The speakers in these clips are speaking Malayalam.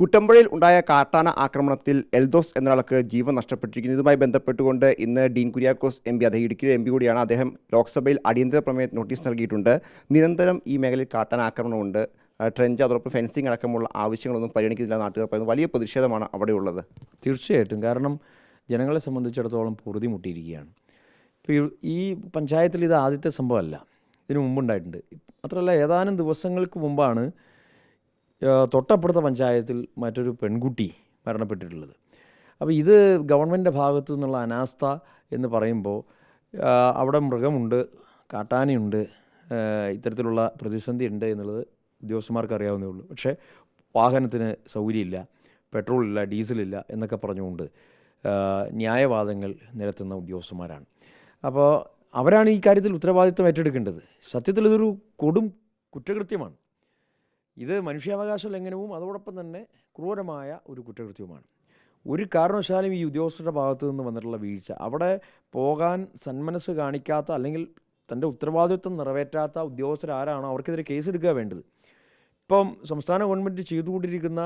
കുട്ടമ്പുഴയിൽ ഉണ്ടായ കാട്ടാന ആക്രമണത്തിൽ എൽദോസ് എന്നയാൾക്ക് ജീവൻ നഷ്ടപ്പെട്ടിരിക്കുന്നു ഇതുമായി ബന്ധപ്പെട്ടുകൊണ്ട് ഇന്ന് ഡീൻ കുര്യാക്കോസ് എം പി അദ്ദേഹം ഇടുക്കി എം പി കൂടിയാണ് അദ്ദേഹം ലോക്സഭയിൽ അടിയന്തര പ്രമേയ നോട്ടീസ് നൽകിയിട്ടുണ്ട്. നിരന്തരം ഈ മേഖലയിൽ കാട്ടാന ആക്രമണമുണ്ട്. ട്രെഞ്ച് അതോടൊപ്പം ഫെൻസിങ് അടക്കമുള്ള ആവശ്യങ്ങളൊന്നും പരിഗണിക്കുന്നില്ല നാട്ടുകാർ പറയുന്നത്. വലിയ പ്രതിഷേധമാണ് അവിടെയുള്ളത്. തീർച്ചയായിട്ടും. കാരണം ജനങ്ങളെ സംബന്ധിച്ചിടത്തോളം പൊറുതി മുട്ടിയിരിക്കുകയാണ് ഈ- പഞ്ചായത്തിൽ ഇത് ആദ്യത്തെ സംഭവമല്ല. ഇതിനു മുമ്പുണ്ടായിട്ടുണ്ട്. മാത്രമല്ല ഏതാനും ദിവസങ്ങൾക്ക് മുമ്പാണ് തൊട്ടപ്പുറത്തെ പഞ്ചായത്തിൽ മറ്റൊരു പെൺകുട്ടി മരണപ്പെട്ടിട്ടുള്ളത്. അപ്പോൾ ഇത് ഗവൺമെന്റിന്റെ ഭാഗത്തു നിന്നുള്ള അനാസ്ഥ എന്ന് പറയുമ്പോൾ അവിടെ മൃഗമുണ്ട് കാട്ടാനയുണ്ട് ഇത്തരത്തിലുള്ള പ്രതിസന്ധി ഉണ്ട് എന്നുള്ളത് ഉദ്യോഗസ്ഥന്മാർക്ക് അറിയാവുന്നേ ഉള്ളൂ. പക്ഷേ വാഹനത്തിന് സൗകര്യമില്ല പെട്രോളില്ല ഡീസലില്ല എന്നൊക്കെ പറഞ്ഞുകൊണ്ട് ന്യായവാദങ്ങൾ നിരത്തുന്ന ഉദ്യോഗസ്ഥന്മാരാണ്. അപ്പോൾ അവരാണ് ഈ കാര്യത്തിൽ ഉത്തരവാദിത്വം ഏറ്റെടുക്കേണ്ടത്. സത്യത്തിൽ ഇതൊരു കൊടും കുറ്റകൃത്യമാണ്. ഇത് മനുഷ്യാവകാശ ലംഘനവും അതോടൊപ്പം തന്നെ ക്രൂരമായ ഒരു കുറ്റകൃത്യവുമാണ്. ഒരു കാരണവശാലും ഈ ഉദ്യോഗസ്ഥരുടെ ഭാഗത്തു നിന്ന് വന്നിട്ടുള്ള വീഴ്ച അവിടെ പോകാൻ സന്മനസ് കാണിക്കാത്ത അല്ലെങ്കിൽ തന്റെ ഉത്തരവാദിത്വം നിറവേറ്റാത്ത ഉദ്യോഗസ്ഥരാരാണോ അവർക്കെതിരെ കേസെടുക്കുക വേണ്ടത്. ഇപ്പം സംസ്ഥാന ഗവൺമെന്റ് ചെയ്തുകൊണ്ടിരിക്കുന്ന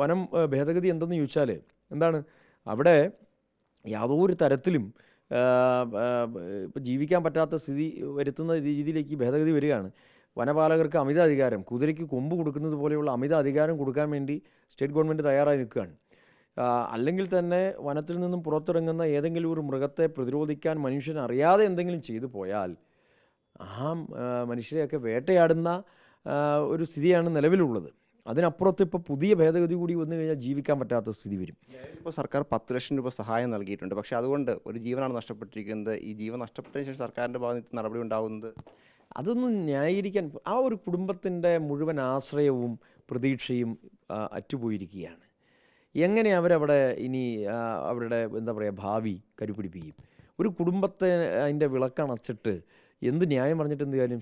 വനം ഭേദഗതി എന്തെന്ന് ചോദിച്ചാൽ എന്താണ്? അവിടെ യാതൊരു തരത്തിലും ഇപ്പം ജീവിക്കാൻ പറ്റാത്ത സ്ഥിതി വരുത്തുന്ന രീതിയിലേക്ക് ഭേദഗതി വരികയാണ്. വനപാലകർക്ക് അമിത അധികാരം കുതിരയ്ക്ക് കൊമ്പ് കൊടുക്കുന്നത് പോലെയുള്ള അമിത അധികാരം കൊടുക്കാൻ വേണ്ടി സ്റ്റേറ്റ് ഗവൺമെന്റ് തയ്യാറായി നിൽക്കുകയാണ്. അല്ലെങ്കിൽ തന്നെ വനത്തിൽ നിന്നും പുറത്തിറങ്ങുന്ന ഏതെങ്കിലും ഒരു മൃഗത്തെ പ്രതിരോധിക്കാൻ മനുഷ്യൻ അറിയാതെ എന്തെങ്കിലും ചെയ്തു പോയാൽ ആ മനുഷ്യരെയൊക്കെ വേട്ടയാടുന്ന ഒരു സ്ഥിതിയാണ് നിലവിലുള്ളത്. അതിനപ്പുറത്ത് ഇപ്പോൾ പുതിയ ഭേദഗതി കൂടി വന്നു കഴിഞ്ഞാൽ ജീവിക്കാൻ പറ്റാത്ത സ്ഥിതി വരും. ഇപ്പോൾ സർക്കാർ പത്ത് ലക്ഷം രൂപ സഹായം നൽകിയിട്ടുണ്ട്. പക്ഷേ അതുകൊണ്ട് ഒരു ജീവനാണ് നഷ്ടപ്പെട്ടിരിക്കുന്നത്. ഈ ജീവൻ നഷ്ടപ്പെട്ടതിന് ശേഷം സർക്കാരിന്റെ ഭാഗത്ത് നടപടി ഉണ്ടാകുന്നത് അതൊന്നും ന്യായീകരിക്കാൻ ആ ഒരു കുടുംബത്തിന്റെ മുഴുവൻ ആശ്രയവും പ്രതീക്ഷയും അറ്റുപോയിരിക്കുകയാണ്. എങ്ങനെ അവരവിടെ ഇനി അവരുടെ എന്താ പറയുക ഭാവി കരുപിടിപ്പിക്കും? ഒരു കുടുംബത്തെ അതിന്റെ വിളക്കണച്ചിട്ട് എന്ത് ന്യായം പറഞ്ഞിട്ട് എന്ത് കാര്യം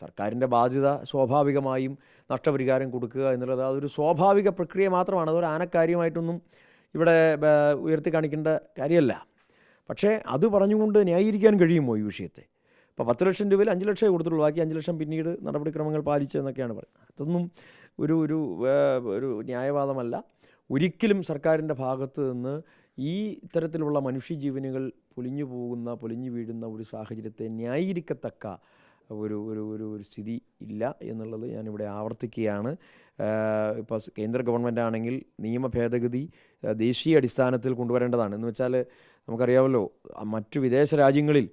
സർക്കാരിന്റെ ബാധ്യത സ്വാഭാവികമായും നഷ്ടപരിഹാരം കൊടുക്കുക എന്നുള്ളത് അതൊരു സ്വാഭാവിക പ്രക്രിയ മാത്രമാണ്. അതൊരു ആനക്കാര്യമായിട്ടൊന്നും ഇവിടെ ഉയർത്തി കാണിക്കേണ്ട കാര്യമല്ല. പക്ഷേ അത് പറഞ്ഞുകൊണ്ട് ന്യായീകരിക്കാൻ കഴിയുമോ ഈ വിഷയത്തെ? ഇപ്പോൾ പത്ത് ലക്ഷം രൂപയിൽ അഞ്ച് ലക്ഷമേ കൊടുത്തുള്ളൂ. ബാക്കി അഞ്ച് ലക്ഷം പിന്നീട് നടപടിക്രമങ്ങൾ പാലിച്ചതെന്നൊക്കെയാണ് പറയുന്നത്. അതൊന്നും ഒരു ഒരു ഒരു ന്യായവാദമല്ല. ഒരിക്കലും സർക്കാരിന്റെ ഭാഗത്ത് നിന്ന് ഈ ഇത്തരത്തിലുള്ള മനുഷ്യജീവനുകൾ പൊലിഞ്ഞു പോകുന്ന പൊലിഞ്ഞു വീഴുന്ന ഒരു സാഹചര്യത്തെ ന്യായീകരിക്കത്തക്ക ഒരു ഒരു ഒരു ഒരു സ്ഥിതി ഇല്ല എന്നുള്ളത് ഞാനിവിടെ ആവർത്തിക്കുകയാണ്. ഇപ്പോൾ കേന്ദ്ര ഗവൺമെന്റ് ആണെങ്കിൽ നിയമ ഭേദഗതി ദേശീയ അടിസ്ഥാനത്തിൽ കൊണ്ടുവരേണ്ടതാണ്. എന്ന് വെച്ചാൽ നമുക്കറിയാമല്ലോ മറ്റു വിദേശ രാജ്യങ്ങളിൽ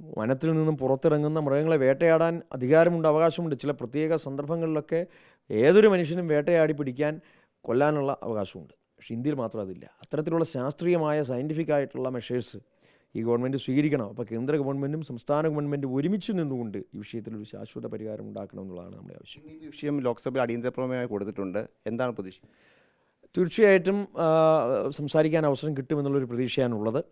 വനത്തിൽ നിന്നും പുറത്തിറങ്ങുന്ന മൃഗങ്ങളെ വേട്ടയാടാൻ അധികാരമുണ്ട് അവകാശമുണ്ട്. ചില പ്രത്യേക സന്ദർഭങ്ങളിലൊക്കെ ഏതൊരു മനുഷ്യനും വേട്ടയാടി പിടിക്കാൻ കൊല്ലാനുള്ള അവകാശമുണ്ട്. പക്ഷേ ഇന്ത്യയിൽ മാത്രം അതില്ല. അത്തരത്തിലുള്ള ശാസ്ത്രീയമായ സയന്റിഫിക് ആയിട്ടുള്ള മെഷേഴ്സ് ഈ ഗവൺമെന്റ് സ്വീകരിക്കണം. അപ്പോൾ കേന്ദ്ര ഗവൺമെന്റും സംസ്ഥാന ഗവൺമെന്റും ഒരുമിച്ച് നിന്നുകൊണ്ട് ഈ വിഷയത്തിൽ ഒരു ശാശ്വത പരിഹാരം ഉണ്ടാക്കണം എന്നുള്ളതാണ് നമ്മുടെ ആവശ്യം. ഈ വിഷയം ലോക്സഭയിൽ അടിയന്തര പ്രമേയമായി കൊടുത്തിട്ടുണ്ട്. എന്താണ് പ്രതീക്ഷ? തീർച്ചയായിട്ടും സംസാരിക്കാൻ അവസരം കിട്ടുമെന്നുള്ളൊരു പ്രതീക്ഷയാണുള്ളത്.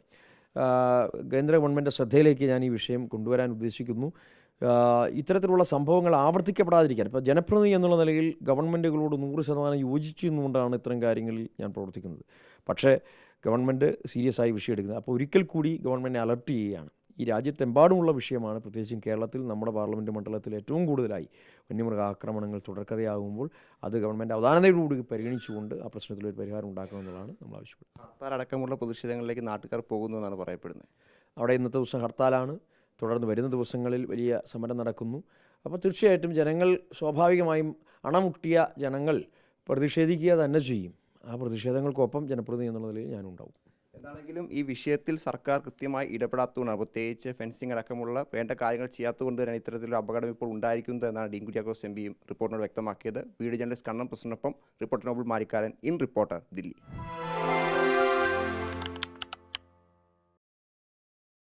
കേന്ദ്ര ഗവൺമെന്റ് ശ്രദ്ധയിലേക്ക് ഞാൻ ഈ വിഷയം കൊണ്ടുവരാൻ ഉദ്ദേശിക്കുന്നു. ഇത്തരത്തിലുള്ള സംഭവങ്ങൾ ആവർത്തിക്കപ്പെടാതിരിക്കാൻ. ഇപ്പോൾ ജനപ്രതിനിധി എന്നുള്ള നിലയിൽ ഗവൺമെന്റുകളോട് നൂറ് ശതമാനം യോജിച്ചു എന്നുകൊണ്ടാണ് ഇത്തരം കാര്യങ്ങളിൽ ഞാൻ പ്രവർത്തിക്കുന്നത്. പക്ഷേ ഗവൺമെന്റ് സീരിയസ് ആയി വിഷയം എടുക്കുന്നത്. അപ്പോൾ ഒരിക്കൽ കൂടി ഗവൺമെന്റ് അലർട്ട് ചെയ്യുകയാണ്. ഈ രാജ്യത്തെമ്പാടുമുള്ള വിഷയമാണ് പ്രത്യേകിച്ചും കേരളത്തിൽ നമ്മുടെ പാർലമെന്റ് മണ്ഡലത്തിൽ ഏറ്റവും കൂടുതലായി വന്യമൃഗാക്രമണങ്ങൾ തുടർക്കഥയാകുമ്പോൾ അത് ഗവൺമെന്റ് അവധാനതയോടുകൂടി പരിഗണിച്ചുകൊണ്ട് ആ പ്രശ്നത്തിൽ ഒരു പരിഹാരം ഉണ്ടാക്കണമെന്നുള്ളതാണ് നമ്മൾ ആവശ്യപ്പെടുന്നത്. ഹർത്താൽ അടക്കമുള്ള പ്രതിഷേധങ്ങളിലേക്ക് നാട്ടുകാർ പോകുന്നു എന്നാണ് പറയപ്പെടുന്നത്. അവിടെ ഇന്നത്തെ ദിവസം ഹർത്താലാണ്. തുടർന്ന് വരുന്ന ദിവസങ്ങളിൽ വലിയ സമരം നടക്കുന്നു. അപ്പോൾ തീർച്ചയായിട്ടും ജനങ്ങൾ സ്വാഭാവികമായും അണമുട്ടിയ ജനങ്ങൾ പ്രതിഷേധിക്കുക തന്നെ ചെയ്യും. ആ പ്രതിഷേധങ്ങൾക്കൊപ്പം ജനപ്രതിനിധി എന്നുള്ള നിലയിൽ ഞാനുണ്ടാവും. എന്താണെങ്കിലും ഈ വിഷയത്തിൽ സർക്കാർ കൃത്യമായി ഇടപെടാത്തതുകൊണ്ടാണ്. പ്രത്യേകിച്ച് ഫെൻസിംഗ് അടക്കമുള്ള വേണ്ട കാര്യങ്ങൾ ചെയ്യാത്തതുകൊണ്ട് തന്നെ ഇത്തരത്തിലൊരു അപകടം ഇപ്പോൾ ഉണ്ടായിരിക്കുന്നത് എന്നാണ് ഡീൻ കുര്യാക്കോസ് എം പിയും റിപ്പോർട്ടിനോട് വ്യക്തമാക്കിയത്. Video journalist Kannan പ്രസിഡന്റിനൊപ്പം reporter Noble Marikkaran in reporter Delhi.